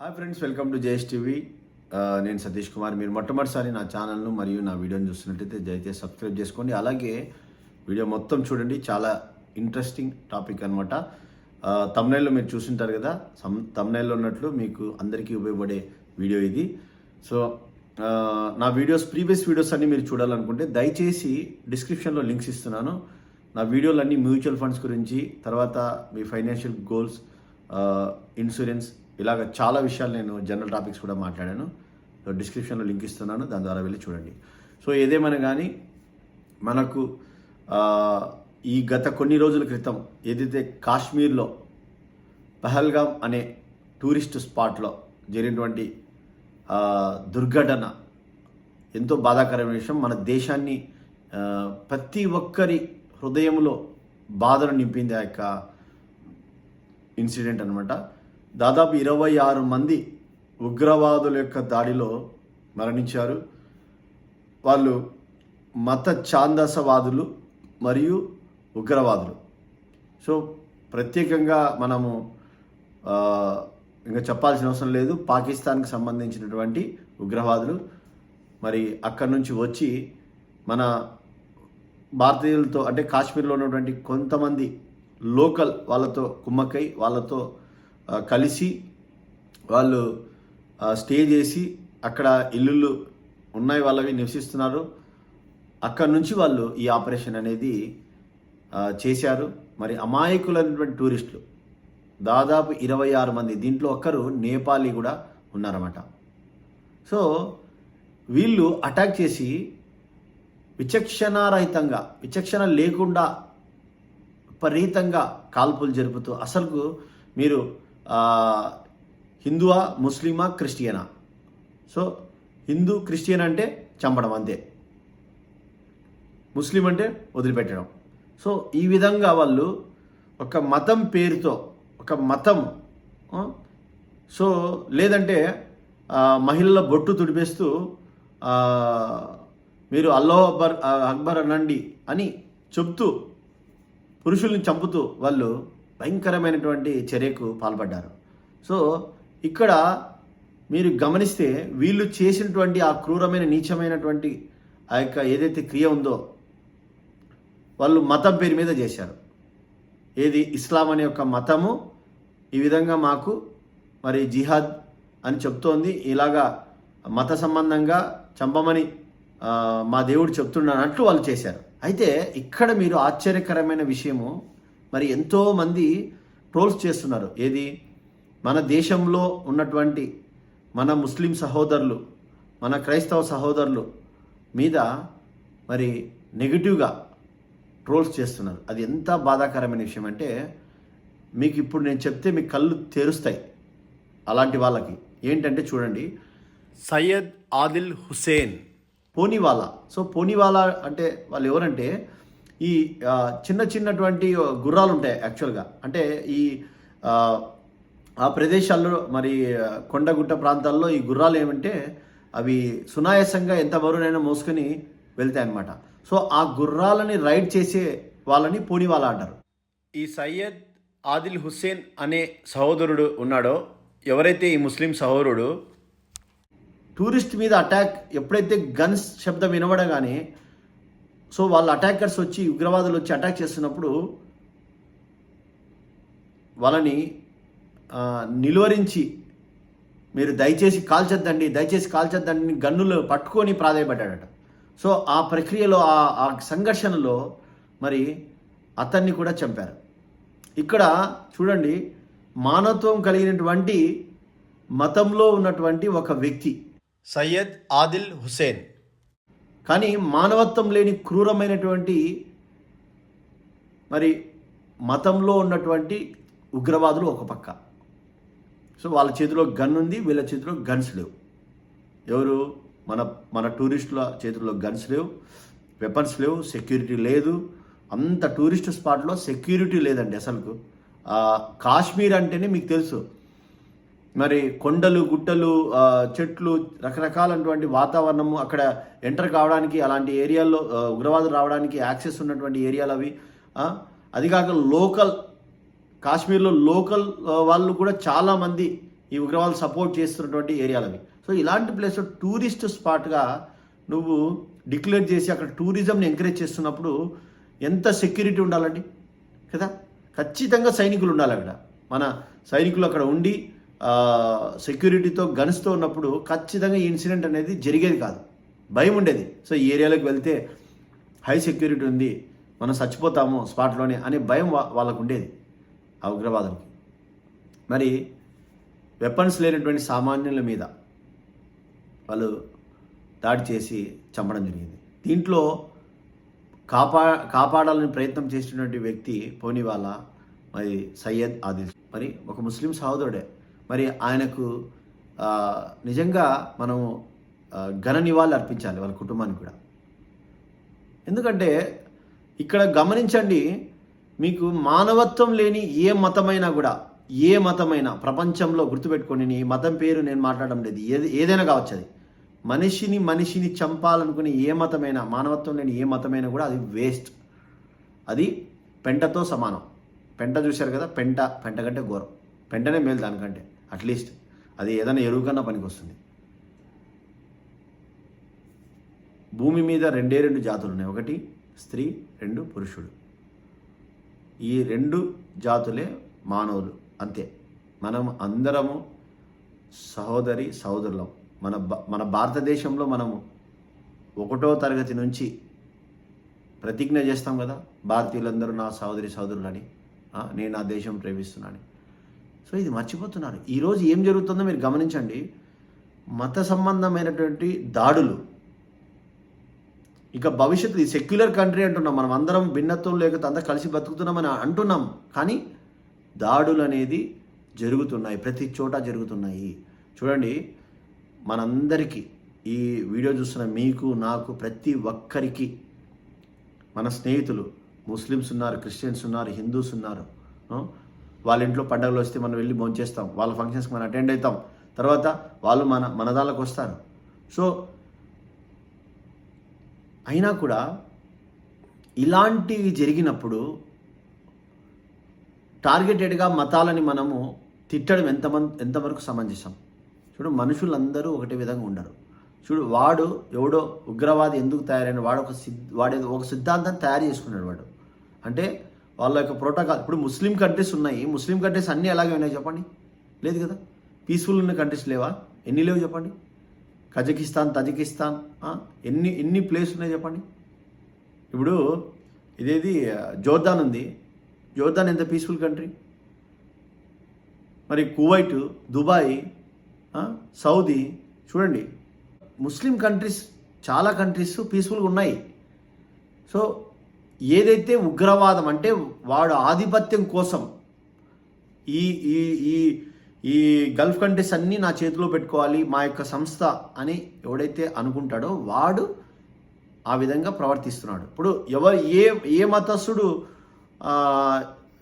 Hi friends welcome to J S TV. నేను సతీష్ కుమార్. మీరు మొట్టమొదటిసారి నా ఛానల్ను మరియు నా వీడియోని చూస్తున్నట్టయితే దయచేసి సబ్స్క్రైబ్ చేసుకోండి. అలాగే వీడియో మొత్తం చూడండి. చాలా ఇంట్రెస్టింగ్ టాపిక్ అనమాట తమ్నైల్లో మీరు చూసింటారు కదా సమ్ తమ్నైల్లో ఉన్నట్లు మీకు అందరికీ ఉపయోగపడే వీడియో ఇది. సో నా వీడియోస్ ప్రీవియస్ వీడియోస్ అన్నీ మీరు చూడాలనుకుంటే దయచేసి డిస్క్రిప్షన్లో లింక్స్ ఇస్తున్నాను. నా వీడియోలన్నీ మ్యూచువల్ ఫండ్స్ గురించి తర్వాత మీ ఫైనాన్షియల్ గోల్స్ ఇన్సూరెన్స్ ఇలాగ చాలా విషయాలు నేను జనరల్ టాపిక్స్ కూడా మాట్లాడాను. డిస్క్రిప్షన్లో లింక్ ఇస్తున్నాను. దాని ద్వారా వెళ్ళి చూడండి. సో ఏదేమైనా కానీ మనకు ఈ గత కొన్ని రోజుల క్రితం ఏదైతే కాశ్మీర్లో పహల్గామ్ అనే టూరిస్ట్ స్పాట్లో జరిగినటువంటి దుర్ఘటన ఎంతో బాధాకరమైన విషయం. మన దేశాన్ని ప్రతి ఒక్కరి హృదయంలో బాధను నింపింది ఆ యొక్క ఇన్సిడెంట్ అనమాట దాదాపు ఇరవై ఆరు మంది ఉగ్రవాదుల యొక్క దాడిలో మరణించారు. వాళ్ళు మత ఛాందసవాదులు మరియు ఉగ్రవాదులు. సో ప్రత్యేకంగా మనము ఇంకా చెప్పాల్సిన అవసరం లేదు. పాకిస్తాన్కి సంబంధించినటువంటి ఉగ్రవాదులు. మరి అక్కడి నుంచి వచ్చి మన భారతీయులతో అంటే కాశ్మీర్లో ఉన్నటువంటి కొంతమంది లోకల్ వాళ్ళతో కుమ్మక్కై వాళ్ళతో కలిసి వాళ్ళు స్టే చేసి అక్కడ ఇల్లులు ఉన్నాయి వాళ్ళవి నివసిస్తున్నారు. అక్కడ నుంచి వాళ్ళు ఈ ఆపరేషన్ అనేది చేశారు. మరి అమాయకులైనటువంటి టూరిస్టులు దాదాపు ఇరవై ఆరు మంది దీంట్లో ఒక్కరు నేపాలీ కూడా ఉన్నారన్నమాట. సో వీళ్ళు అటాక్ చేసి విచక్షణారహితంగా విచక్షణ లేకుండా విపరీతంగా కాల్పులు జరుపుతూ అసలు మీరు హిందువా ముస్లిమా క్రిస్టియనా? సో హిందూ క్రిస్టియన్ అంటే చంపడం అంతే. ముస్లిం అంటే వదిలిపెట్టడం. సో ఈ విధంగా వాళ్ళు ఒక మతం పేరుతో ఒక మతం సో లేదంటే మహిళల బొట్టు తుడిపేస్తూ మీరు అల్లో అక్బర్ అక్బర్ అనండి అని చెప్తూ పురుషుల్ని చంపుతూ వాళ్ళు భయంకరమైనటువంటి చర్యకు పాల్పడ్డారు. సో ఇక్కడ మీరు గమనిస్తే వీళ్ళు చేసినటువంటి ఆ క్రూరమైన నీచమైనటువంటి ఆ యొక్క ఏదైతే క్రియ ఉందో వాళ్ళు మతం పేరు మీద చేశారు. ఏది? ఇస్లాం అనే ఒక మతము ఈ విధంగా మాకు మరి జిహాద్ అని చెప్తోంది. ఇలాగా మత సంబంధంగా చంపమని మా దేవుడు చెప్తున్నానట్లు వాళ్ళు చేశారు. అయితే ఇక్కడ మీరు ఆశ్చర్యకరమైన విషయము మరి ఎంతో మంది ట్రోల్స్ చేస్తున్నారు. ఏది? మన దేశంలో ఉన్నటువంటి మన ముస్లిం సహోదరులు మన క్రైస్తవ సహోదరులు మీద మరి నెగిటివ్గా ట్రోల్స్ చేస్తున్నారు. అది ఎంత బాధాకరమైన విషయం అంటే మీకు ఇప్పుడు నేను చెప్తే మీ కళ్ళు తెరుస్తాయి అలాంటి వాళ్ళకి. ఏంటంటే చూడండి సయ్యద్ ఆదిల్ హుసేన్ పోనీవాలా. సో పోనీవాలా అంటే వాళ్ళు ఎవరంటే ఈ చిన్న చిన్నటువంటి గుర్రాలు ఉంటాయి యాక్చువల్గా. అంటే ఈ ఆ, ప్రదేశాల్లో మరి కొండగుట్ట ప్రాంతాల్లో ఈ గుర్రాలు ఏమంటే అవి సునాయాసంగా ఎంత బరువునైనా మోసుకొని వెళ్తాయి అన్నమాట సో ఆ గుర్రాలని రైడ్ చేసే వాళ్ళని పోనీవాలా అంటారు. ఈ సయ్యద్ ఆదిల్ హుస్సేన్ అనే సహోదరుడు ఉన్నాడో ఎవరైతే ఈ ముస్లిం సహోదరుడు టూరిస్ట్ మీద అటాక్ ఎప్పుడైతే గన్స్ శబ్దం వినబడగానే సో వాళ్ళ అటాకర్స్ వచ్చి ఉగ్రవాదులు వచ్చి అటాక్ చేస్తున్నప్పుడు వాళ్ళని నిలువరించి మీరు దయచేసి కాల్చొద్దండి దయచేసి కాల్చొద్దండి గన్నులు పట్టుకొని ప్రాధాయపడ్డాడట. సో ఆ ప్రక్రియలో ఆ ఆ సంఘర్షణలో మరి అతన్ని కూడా చంపారు. ఇక్కడ చూడండి మానవత్వం కలిగినటువంటి మతంలో ఉన్నటువంటి ఒక వ్యక్తి సయ్యద్ ఆదిల్ హుసేన్ కానీ మానవత్వం లేని క్రూరమైనటువంటి మరి మతంలో ఉన్నటువంటి ఉగ్రవాదులు ఒక పక్క. సో వాళ్ళ చేతిలో గన్ ఉంది వీళ్ళ చేతిలో గన్స్ లేవు. ఎవరు? మన మన టూరిస్టుల చేతుల్లో గన్స్ లేవు వెపన్స్ లేవు సెక్యూరిటీ లేదు. అంత టూరిస్ట్ స్పాట్లో సెక్యూరిటీ లేదండి అసలుకు. కాశ్మీర్ అంటేనే మీకు తెలుసు మరి కొండలు గుట్టలు చెట్లు రకరకాలైనటువంటి వాతావరణము అక్కడ ఎంటర్ కావడానికి అలాంటి ఏరియాల్లో ఉగ్రవాదులు రావడానికి యాక్సెస్ ఉన్నటువంటి ఏరియాలు అవి. అది కాక లోకల్ కాశ్మీర్లో లోకల్ వాళ్ళు కూడా చాలామంది ఈ ఉగ్రవాదులు సపోర్ట్ చేస్తున్నటువంటి ఏరియాలు అవి. సో ఇలాంటి ప్లేస్లో టూరిస్ట్ స్పాట్గా నువ్వు డిక్లేర్ చేసి అక్కడ టూరిజంని ఎంకరేజ్ చేస్తున్నప్పుడు ఎంత సెక్యూరిటీ ఉండాలండి? కదా? ఖచ్చితంగా సైనికులు ఉండాలి అక్కడ. మన సైనికులు అక్కడ ఉండి సెక్యూరిటీతో గన్స్తో ఉన్నప్పుడు ఖచ్చితంగా ఈ ఇన్సిడెంట్ అనేది జరిగేది కాదు. భయం ఉండేది. సో ఈ ఏరియాలోకి వెళ్తే హై సెక్యూరిటీ ఉంది మనం చచ్చిపోతాము స్పాట్లోనే అనే భయం వా- వాళ్ళకు ఉండేది ఆ ఉగ్రవాదులకి. మరి వెపన్స్ లేనటువంటి సామాన్యుల మీద వాళ్ళు దాడి చేసి చంపడం జరిగింది. దీంట్లో కాపా కాపాడాలని ప్రయత్నం చేసినటువంటి వ్యక్తి పోనీవాల? మరి సయ్యద్ ఆదిల్. మరి ఒక ముస్లిం సహోదరుడే మరి ఆయనకు నిజంగా మనం ఘన నివాళులు అర్పించాలి వాళ్ళ కుటుంబానికి కూడా. ఎందుకంటే ఇక్కడ గమనించండి మీకు మానవత్వం లేని ఏ మతమైనా కూడా ఏ మతమైనా ప్రపంచంలో గుర్తుపెట్టుకోండి నీ మతం పేరు నేను మాట్లాడడం లేదు ఏది ఏదైనా కావచ్చు అది. మనిషిని మనిషిని చంపాలనుకునే ఏ మతమైనా మానవత్వం లేని ఏ మతమైనా కూడా అది వేస్ట్. అది పెంటతో సమానం. పెంట చూశారు కదా పెంట పెంట కంటే ఘోరం. పెంటనే మేలు దానికంటే. అట్లీస్ట్ అది ఏదైనా ఎరువు కన్నా భూమి మీద రెండే రెండు జాతులు ఉన్నాయి. ఒకటి స్త్రీ రెండు పురుషుడు. ఈ రెండు జాతులే మానవులు. అంతే. మనం అందరము సహోదరి సహోదరులం. మన మన భారతదేశంలో మనము ఒకటో తరగతి నుంచి ప్రతిజ్ఞ చేస్తాం కదా భారతీయులందరూ నా సహోదరి సహోదరులని నేను నా దేశం ప్రేమిస్తున్నాను సో ఇది మర్చిపోతున్నారు. ఈరోజు ఏం జరుగుతుందో మీరు గమనించండి. మత సంబంధమైనటువంటి దాడులు. ఇక భవిష్యత్తు ఇది సెక్యులర్ కంట్రీ అంటున్నాం మనం. అందరం భిన్నత్వం లేకపోతే అంతా కలిసి బతుకుతున్నామని అంటున్నాం. కానీ దాడులు అనేది జరుగుతున్నాయి. ప్రతి చోట జరుగుతున్నాయి. చూడండి మనందరికీ ఈ వీడియో చూస్తున్న మీకు నాకు ప్రతి ఒక్కరికి మన స్నేహితులు ముస్లిమ్స్ ఉన్నారు క్రిస్టియన్స్ ఉన్నారు హిందూస్ ఉన్నారు వాళ్ళ ఇంట్లో పండుగలు వస్తే మనం వెళ్ళి భోంచేస్తాం వాళ్ళ ఫంక్షన్స్కి మనం అటెండ్ అవుతాం. తర్వాత వాళ్ళు మన మనదాలకు వస్తారు. సో అయినా కూడా ఇలాంటివి జరిగినప్పుడు టార్గెటెడ్గా మతాలని మనము తిట్టడం ఎంతమంది ఎంతవరకు సమంజసం? చూడు మనుషులందరూ ఒకటే విధంగా ఉండరు. చూడు వాడు ఎవడో ఉగ్రవాది ఎందుకు తయారైన వాడు ఒక సిద్ వాడు ఒక సిద్ధాంతం తయారు చేసుకున్నాడు వాడు. అంటే వాళ్ళ యొక్క ప్రోటోకాల్ ఇప్పుడు ముస్లిం కంట్రీస్ ఉన్నాయి. ముస్లిం కంట్రీస్ అన్నీ అలాగే ఉన్నాయి చెప్పండి? లేదు కదా? పీస్ఫుల్ ఉన్న కంట్రీస్ లేవా? ఎన్ని లేవు చెప్పండి? కజకిస్తాన్ తజకిస్తాన్ ఎన్ని ఎన్ని ప్లేస్ ఉన్నాయి చెప్పండి? ఇప్పుడు ఇదేది జోర్దాన్ ఉంది. జోర్దాన్ ఎంత పీస్ఫుల్ కంట్రీ మరి కువైట్ దుబాయ్ సౌదీ చూడండి. ముస్లిం కంట్రీస్ చాలా కంట్రీస్ పీస్ఫుల్గా ఉన్నాయి. సో ఏదైతే ఉగ్రవాదం అంటే వాడు ఆధిపత్యం కోసం ఈ ఈ ఈ ఈ గల్ఫ్ కంట్రీస్ అన్నీ నా చేతిలో పెట్టుకోవాలి మా యొక్క సంస్థ అని ఎవడైతే అనుకుంటాడో వాడు ఆ విధంగా ప్రవర్తిస్తున్నాడు. ఇప్పుడు ఎవరు ఏ ఏ మతస్థుడు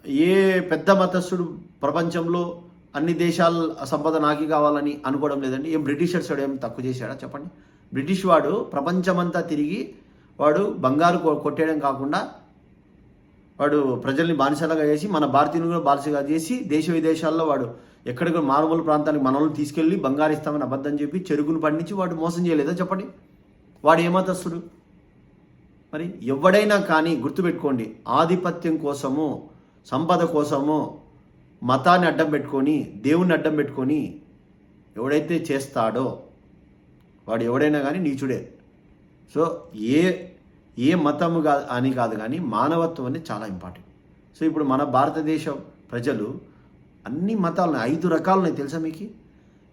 ఏ పెద్ద మతస్థుడు ప్రపంచంలో అన్ని దేశాల సంపద నాకి కావాలని అనుకోవడం లేదండి. ఏం బ్రిటిషర్స్ వాడు ఏం తక్కువ చేశాడా చెప్పండి? బ్రిటిష్ వాడు ప్రపంచమంతా తిరిగి వాడు బంగారు కొ- కొట్టేయడం కాకుండా వాడు ప్రజల్ని బానిసలుగా చేసి మన భారతీయులను కూడా బానిసగా చేసి దేశ విదేశాల్లో వాడు ఎక్కడికి మారుమూల ప్రాంతానికి మనల్ని తీసుకెళ్ళి బంగారు ఇస్తామని అబద్ధం చెప్పి చెరుకును పండించి వాడు మోసం చేయలేదా చెప్పండి? వాడు ఏమతస్తుడు? మరి ఎవడైనా కానీ గుర్తుపెట్టుకోండి ఆధిపత్యం కోసము సంపద కోసము మతాన్ని అడ్డం పెట్టుకొని దేవుణ్ణి అడ్డం పెట్టుకొని ఎవడైతే చేస్తాడో వాడు ఎవడైనా కానీ నీచుడే. సో ఏ ఏ మతము కా అని కాదు కానీ మానవత్వం అనేది చాలా ఇంపార్టెంట్. సో ఇప్పుడు మన భారతదేశం ప్రజలు అన్ని మతాలు ఉన్నాయి ఐదు రకాలున్నాయి తెలుసా మీకు?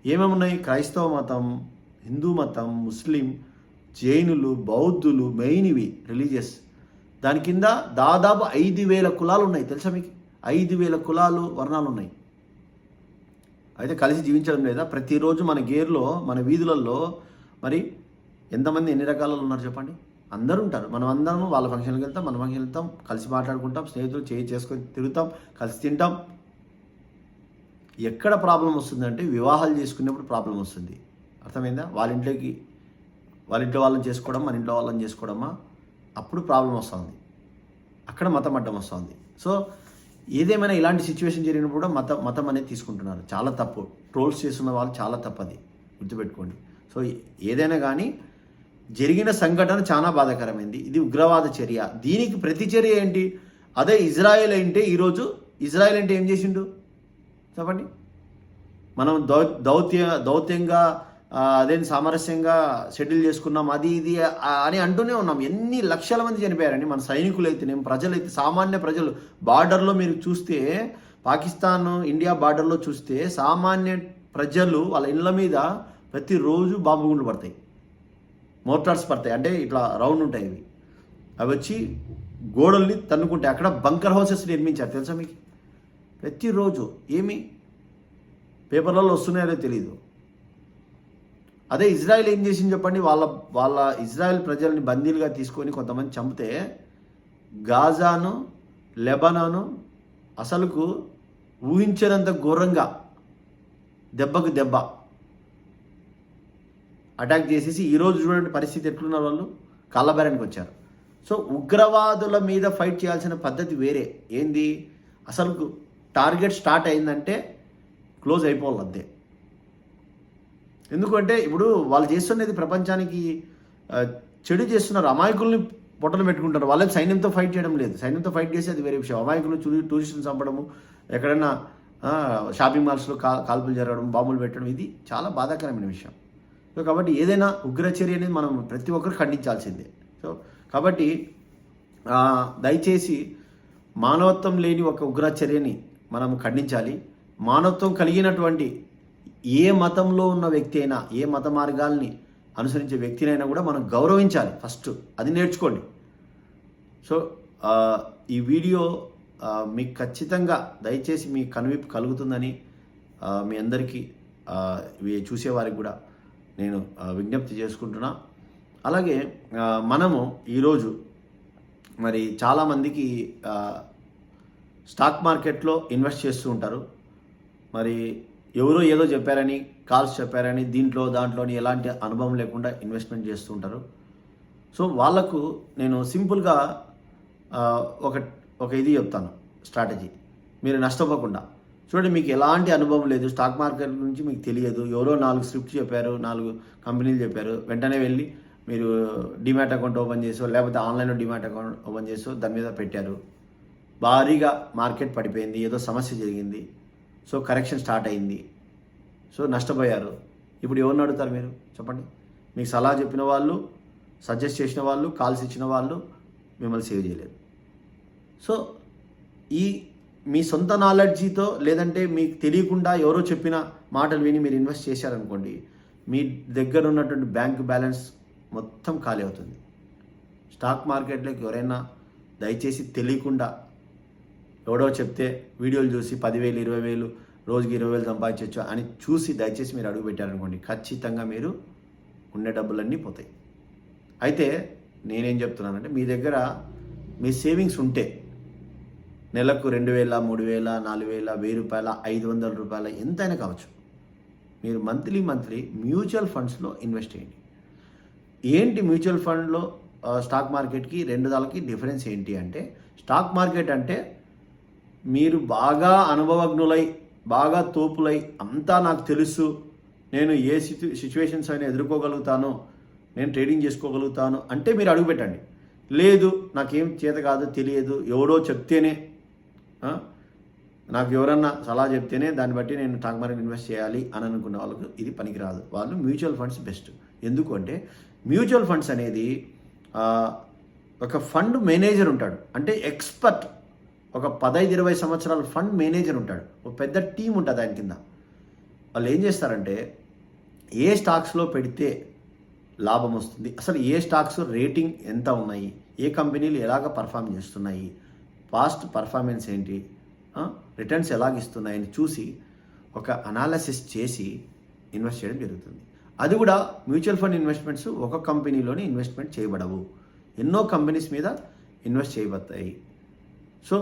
ఏమేమి ఉన్నాయి? క్రైస్తవ మతం హిందూ మతం ముస్లిం జైనులు బౌద్ధులు మెయిన్ ఇవి రిలీజియస్. దాని కింద దాదాపు ఐదు వేల కులాలు ఉన్నాయి తెలుసా మీకు? ఐదు వేల కులాలు వర్ణాలు ఉన్నాయి. అయితే కలిసి జీవించడం లేదా? ప్రతిరోజు మన గేర్లో మన వీధులలో మరి ఎంతమంది ఎన్ని రకాలలో ఉన్నారు చెప్పండి? అందరూ ఉంటారు మనం అందరం వాళ్ళ ఫంక్షన్కి వెళ్తాం మన ఫంక్షన్ వెళ్తాం కలిసి మాట్లాడుకుంటాం స్నేహితులు చేయి చేసుకొని తిరుగుతాం కలిసి తింటాం. ఎక్కడ ప్రాబ్లం వస్తుందంటే వివాహాలు చేసుకునేప్పుడు ప్రాబ్లం వస్తుంది. అర్థమైందా? వాళ్ళ ఇంట్లోకి వాళ్ళ ఇంట్లో వాళ్ళని చేసుకోవడం మన ఇంట్లో వాళ్ళని చేసుకోవడమా? అప్పుడు ప్రాబ్లం వస్తుంది. అక్కడ మతం అడ్డం వస్తుంది. సో ఏదేమైనా ఇలాంటి సిచ్యువేషన్ జరిగినప్పుడు కూడా మత మతం అనేది తీసుకుంటున్నారు. చాలా తప్పు. ట్రోల్స్ చేస్తున్న వాళ్ళు చాలా తప్పు అది గుర్తుపెట్టుకోండి. సో ఏదైనా కానీ జరిగిన సంఘటన చాలా బాధాకరమైంది. ఇది ఉగ్రవాద చర్య. దీనికి ప్రతి చర్య ఏంటి? అదే ఇజ్రాయెల్ అంటే ఈరోజు ఇజ్రాయెల్ అంటే ఏం చేసిండు? చెప్పండి. మనం దౌ దౌత్య దౌత్యంగా ఆ, అదేం సామరస్యంగా షెడ్యూల్ చేసుకున్నాం అది ఇది అని అంటూనే ఉన్నాం. ఎన్ని లక్షల మంది చనిపోయారండి మన సైనికులు అయితేనేం ప్రజలైతే సామాన్య ప్రజలు. బార్డర్లో మీరు చూస్తే పాకిస్తాన్ ఇండియా బార్డర్లో చూస్తే సామాన్య ప్రజలు వాళ్ళ ఇళ్ళ మీద ప్రతిరోజు బాంబు గుండ్లు పడతాయి. మోటార్స్ పడతాయి అంటే ఇట్లా రౌండ్ ఉంటాయి ఇవి. అవి వచ్చి గోడల్ని తన్నుకుంటాయి. అక్కడ బంకర్ హౌసెస్ నిర్మించారు తెలుసా మీకు? ప్రతిరోజు ఏమి పేపర్లలో వస్తున్నాయో తెలియదు అదే ఇజ్రాయెల్ ఏం చేసింది చెప్పండి? వాళ్ళ వాళ్ళ ఇజ్రాయెల్ ప్రజల్ని బందీలుగా తీసుకొని కొంతమంది చంపితే గాజాను లెబనాను అసలుకు ఊహించినంత ఘోరంగా దెబ్బకు దెబ్బ. అటాక్ చేసేసి ఈరోజు చూడండి పరిస్థితి ఎట్లున్నారు వాళ్ళు కళ్ళబెరానికి వచ్చారు. సో ఉగ్రవాదుల మీద ఫైట్ చేయాల్సిన పద్ధతి వేరే. ఏంది? అసలు టార్గెట్ స్టార్ట్ అయిందంటే క్లోజ్ అయిపోవాలి అంతే. ఎందుకంటే ఇప్పుడు వాళ్ళు చేస్తున్నది ప్రపంచానికి చెడు చేస్తున్నారు. అమాయకుల్ని పొట్టలు పెట్టుకుంటారు. వాళ్ళేం సైన్యంతో ఫైట్ చేయడం లేదు. సైన్యంతో ఫైట్ చేసి అది వేరే విషయం. అమాయకులు చూ టూరిస్టులు చంపడము ఎక్కడైనా షాపింగ్ మాల్స్లో కా కాల్పులు జరగడం బాంబులు పెట్టడం ఇది చాలా బాధాకరమైన విషయం. సో కాబట్టి ఏదైనా ఉగ్రచర్య అనేది మనం ప్రతి ఒక్కరు ఖండించాల్సిందే. సో కాబట్టి దయచేసి మానవత్వం లేని ఒక ఉగ్రచర్యని మనం ఖండించాలి. మానవత్వం కలిగినటువంటి ఏ మతంలో ఉన్న వ్యక్తి అయినా ఏ మత మార్గాల్ని అనుసరించే వ్యక్తినైనా కూడా మనం గౌరవించాలి ఫస్ట్. అది నేర్చుకోండి. సో ఈ వీడియో మీకు ఖచ్చితంగా దయచేసి మీ కనువిప్పు కలుగుతుందని మీ అందరికీ ఇవి చూసేవారికి కూడా నేను విజ్ఞప్తి చేసుకుంటున్నా. అలాగే మనము ఈరోజు మరి చాలామందికి స్టాక్ మార్కెట్లో ఇన్వెస్ట్ చేస్తూ ఉంటారు. మరి ఎవరో ఏదో చెప్పారని కాల్స్ చెప్పారని దీంట్లో దాంట్లోని ఎలాంటి అనుభవం లేకుండా ఇన్వెస్ట్మెంట్ చేస్తూ ఉంటారు. సో వాళ్ళకు నేను సింపుల్గా ఒక ఒక ఇది చెప్తాను స్ట్రాటజీ. మీరు నష్టపోకుండా. చూడండి మీకు ఎలాంటి అనుభవం లేదు. స్టాక్ మార్కెట్ గురించి మీకు తెలియదు. ఎవరో నాలుగు స్క్రిప్ట్ చెప్పారు నాలుగు కంపెనీలు చెప్పారు. వెంటనే వెళ్ళి మీరు డిమాట్ అకౌంట్ ఓపెన్ చేసో లేకపోతే ఆన్లైన్లో డిమాట్ అకౌంట్ ఓపెన్ చేసో దాని మీద పెట్టారు. భారీగా మార్కెట్ పడిపోయింది. ఏదో సమస్య జరిగింది. సో కరెక్షన్ స్టార్ట్ అయింది. సో నష్టపోయారు. ఇప్పుడు ఎవరిని అడుగుతారు మీరు? చెప్పండి. మీకు సలహా చెప్పిన వాళ్ళు సజెస్ట్ చేసిన వాళ్ళు కాల్స్ ఇచ్చిన వాళ్ళు మిమ్మల్ని సేవ్ చేయలేరు సో ఈ మీ సొంత నాలెడ్జీతో లేదంటే మీకు తెలియకుండా ఎవరో చెప్పిన మాటలు విని మీరు ఇన్వెస్ట్ చేశారనుకోండి మీ దగ్గర ఉన్నటువంటి బ్యాంక్ బ్యాలెన్స్ మొత్తం ఖాళీ అవుతుంది. స్టాక్ మార్కెట్లోకి ఎవరైనా దయచేసి తెలియకుండా ఎవడో చెప్తే వీడియోలు చూసి పదివేలు ఇరవై వేలు రోజుకి ఇరవై వేలు సంపాదించవచ్చు అని చూసి దయచేసి మీరు అడుగు పెట్టారనుకోండి ఖచ్చితంగా మీరు ఉండే డబ్బులన్నీ పోతాయి. అయితే నేనేం చెప్తున్నానంటే మీ దగ్గర మీ సేవింగ్స్ ఉంటే నెలకు రెండు వేల మూడు వేల నాలుగు వేల వెయ్యి రూపాయల ఐదు వందల రూపాయల ఎంతైనా కావచ్చు. మీరు మంత్లీ మంత్లీ మ్యూచువల్ ఫండ్స్లో ఇన్వెస్ట్ చేయండి. ఏంటి మ్యూచువల్ ఫండ్లో స్టాక్ మార్కెట్కి రెండు దానికి డిఫరెన్స్ ఏంటి అంటే స్టాక్ మార్కెట్ అంటే మీరు బాగా అనుభవజ్ఞులై బాగా తోపులై అంతా నాకు తెలుసు నేను ఏ సిచ్యు సిచ్యువేషన్స్ అయినా ఎదుర్కోగలుగుతాను నేను ట్రేడింగ్ చేసుకోగలుగుతాను అంటే మీరు అడుగుపెట్టండి. లేదు నాకేం చేత కాదు తెలియదు ఎవడో చెప్తేనే నాకు ఎవరన్నా సలహా చెప్తేనే దాన్ని బట్టి నేను స్టాక్ మార్కెట్ ఇన్వెస్ట్ చేయాలి అని అనుకున్న వాళ్ళకు ఇది పనికిరాదు. వాళ్ళు మ్యూచువల్ ఫండ్స్ బెస్ట్. ఎందుకంటే మ్యూచువల్ ఫండ్స్ అనేది ఒక ఫండ్ మేనేజర్ ఉంటాడు. అంటే ఎక్స్పర్ట్. ఒక పదహైదు ఇరవై సంవత్సరాల ఫండ్ మేనేజర్ ఉంటాడు. ఒక పెద్ద టీం ఉంటుంది ఆయన కింద. వాళ్ళు ఏం చేస్తారంటే ఏ స్టాక్స్లో పెడితే లాభం వస్తుంది అసలు ఏ స్టాక్స్ రేటింగ్ ఎంత ఉన్నాయి ఏ కంపెనీలు ఎలాగ పర్ఫామ్ చేస్తున్నాయి పాస్ట్ పర్ఫార్మెన్స్ ఏంటి? రిటర్న్స్ ఎలాగిస్తున్నాయని చూసి ఒక అనాలసిస్ చేసి ఇన్వెస్ట్ చేయడం జరుగుతుంది. అది కూడా మ్యూచువల్ ఫండ్ ఇన్వెస్ట్మెంట్స్ ఒక కంపెనీలోనే ఇన్వెస్ట్మెంట్ చేయబడవు. ఎన్నో కంపెనీస్ మీద ఇన్వెస్ట్ చేయబడతాయి. సో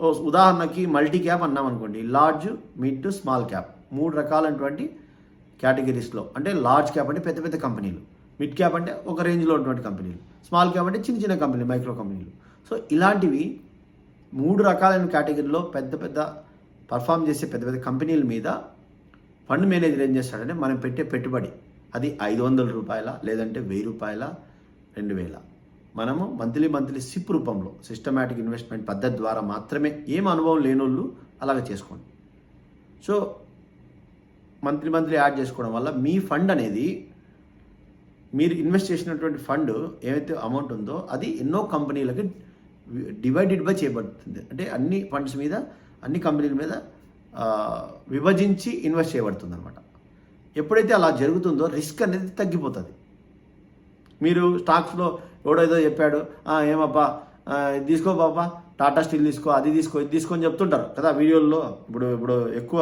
ఉదాహరణకి మల్టీ క్యాప్ అన్నాం అనుకోండి. లార్జ్ మిడ్ స్మాల్ క్యాప్ మూడు రకాలైనటువంటి కేటగిరీస్లో. అంటే లార్జ్ క్యాప్ అంటే పెద్ద పెద్ద కంపెనీలు. మిడ్ క్యాప్ అంటే ఒక రేంజ్లో ఉన్నటువంటి కంపెనీలు. స్మాల్ క్యాప్ అంటే చిన్న చిన్న కంపెనీలు మైక్రో కంపెనీలు. సో ఇలాంటివి మూడు రకాలైన కేటగిరీలో పెద్ద పెద్ద పర్ఫామ్ చేసే పెద్ద పెద్ద కంపెనీల మీద ఫండ్ మేనేజర్ ఏం చేస్తాడంటే మనం పెట్టే పెట్టుబడి. అది ఐదు వందల రూపాయల లేదంటే వెయ్యి రూపాయల రెండు వేల. మనము మంత్లీ మంత్లీ సిప్ రూపంలో సిస్టమేటిక్ ఇన్వెస్ట్మెంట్ పద్ధతి ద్వారా మాత్రమే ఏం అనుభవం లేనోళ్ళు అలాగే చేసుకోండి. సో మంత్లీ మంత్లీ యాడ్ చేసుకోవడం వల్ల మీ ఫండ్ అనేది మీరు ఇన్వెస్ట్ చేసినటువంటి ఫండ్ ఏమైతే అమౌంట్ ఉందో అది ఎన్నో కంపెనీలకి డివైడెడ్ బై చేయబడుతుంది. అంటే అన్ని ఫండ్స్ మీద అన్ని కంపెనీల మీద విభజించి ఇన్వెస్ట్ చేయబడుతుంది అనమాట ఎప్పుడైతే అలా జరుగుతుందో రిస్క్ అనేది తగ్గిపోతుంది. మీరు స్టాక్స్లో ఎవడేదో చెప్పాడు ఏమబ్బా ఇది తీసుకో బాబా టాటా స్టీల్ తీసుకో అది తీసుకో ఇది తీసుకో అని చెప్తుంటారు. కదా వీడియోల్లో ఇప్పుడు ఇప్పుడు ఎక్కువ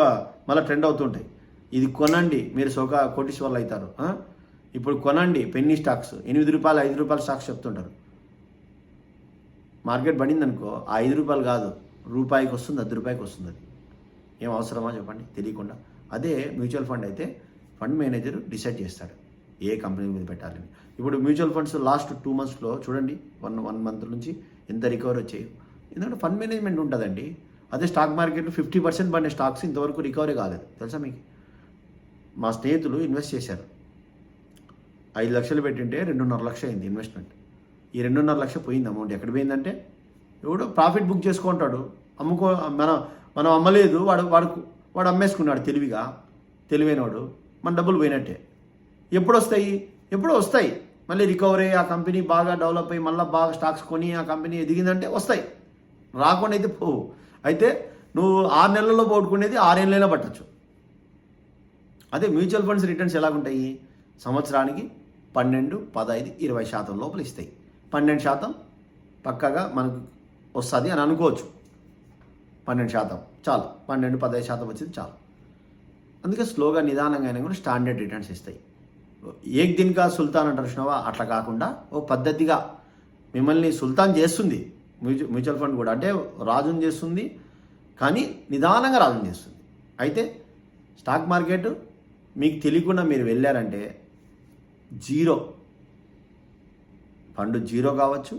మళ్ళీ ట్రెండ్ అవుతుంటాయి. ఇది కొనండి మీరు సోకా కోటీశ్వర్లు అవుతారు. ఇప్పుడు కొనండి పెన్నీ స్టాక్స్ ఎనిమిది రూపాయలు ఐదు రూపాయల స్టాక్స్ చెప్తుంటారు. మార్కెట్ పడింది అనుకో ఆ ఐదు రూపాయలు కాదు రూపాయికి వస్తుంది అర్ధ రూపాయికి వస్తుంది అది. ఏం అవసరమా చెప్పండి తెలియకుండా. అదే మ్యూచువల్ ఫండ్ అయితే ఫండ్ మేనేజర్ డిసైడ్ చేస్తాడు ఏ కంపెనీ మీద పెట్టాలని. ఇప్పుడు మ్యూచువల్ ఫండ్స్ లాస్ట్ టూ మంత్స్లో చూడండి వన్ వన్ మంత్ నుంచి ఎంత రికవర్ వచ్చాయి. ఎందుకంటే ఫండ్ మేనేజ్మెంట్ ఉంటుందండి. అదే స్టాక్ మార్కెట్లో ఫిఫ్టీ పర్సెంట్ పడిన స్టాక్స్ ఇంతవరకు రికవరీ కాలేదు తెలుసా మీకు? మా స్నేహితులు ఇన్వెస్ట్ చేశారు. ఐదు లక్షలు పెట్టింటే రెండున్నర లక్ష అయింది ఇన్వెస్ట్మెంట్. ఈ రెండున్నర లక్ష పోయింది అమౌంట్. ఎక్కడ పోయిందంటే ఎవడో ప్రాఫిట్ బుక్ చేసుకుంటాడు. అమ్ముకో మనం మనం అమ్మలేదు వాడు వాడు వాడు అమ్మేసుకున్నాడు తెలివిగా తెలివైనవాడు మన డబ్బులు పోయినట్టే. ఎప్పుడు వస్తాయి ఎప్పుడు వస్తాయి. మళ్ళీ రికవరీ ఆ కంపెనీ బాగా డెవలప్ అయ్యి మళ్ళీ బాగా స్టాక్స్ కొని ఆ కంపెనీ ఎదిగిందంటే వస్తాయి. రాకుండా అయితే పోవు. అయితే నువ్వు ఆరు నెలల్లో పోగొట్టుకునేది ఆరేళ్ళైనా పట్టచ్చు. అదే మ్యూచువల్ ఫండ్స్ రిటర్న్స్ ఎలాగుంటాయి? సంవత్సరానికి పన్నెండు పదహైదు ఇరవై శాతం లోపల ఇస్తాయి. పన్నెండు శాతం పక్కగా మనకు వస్తుంది అని అనుకోవచ్చు. పన్నెండు శాతం చాలు. పన్నెండు పదహైదు శాతం వచ్చింది చాలు. అందుకే స్లోగా నిదానంగా అయినా కూడా స్టాండర్డ్ రిటర్న్స్ ఇస్తాయి. ఏక్ దిన్గా సుల్తాన్ అంటారు చూసినావా? అట్లా కాకుండా ఓ పద్ధతిగా మిమ్మల్ని సుల్తాన్ చేస్తుంది. మ్యూచువల్ మ్యూచువల్ ఫండ్ కూడా. అంటే రాజుని చేస్తుంది కానీ నిదానంగా రాజుని చేస్తుంది. అయితే స్టాక్ మార్కెట్ మీకు తెలియకుండా మీరు వెళ్ళారంటే జీరో. ఫండ్ జీరో కావచ్చు.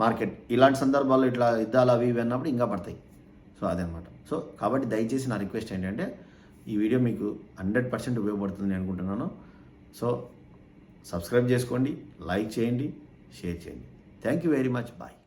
మార్కెట్ ఇలాంటి సందర్భాల్లో ఇట్లా యుద్ధాలు అవి ఇవి అన్నప్పుడు ఇంకా పడతాయి. సో అదనమాట. సో కాబట్టి దయచేసి నా రిక్వెస్ట్ ఏంటంటే ఈ వీడియో మీకు హండ్రెడ్ పర్సెంట్ ఉపయోగపడుతుంది అనుకుంటున్నాను. సో సబ్స్క్రైబ్ చేసుకోండి లైక్ చేయండి షేర్ చేయండి. Thank you very much. Bye.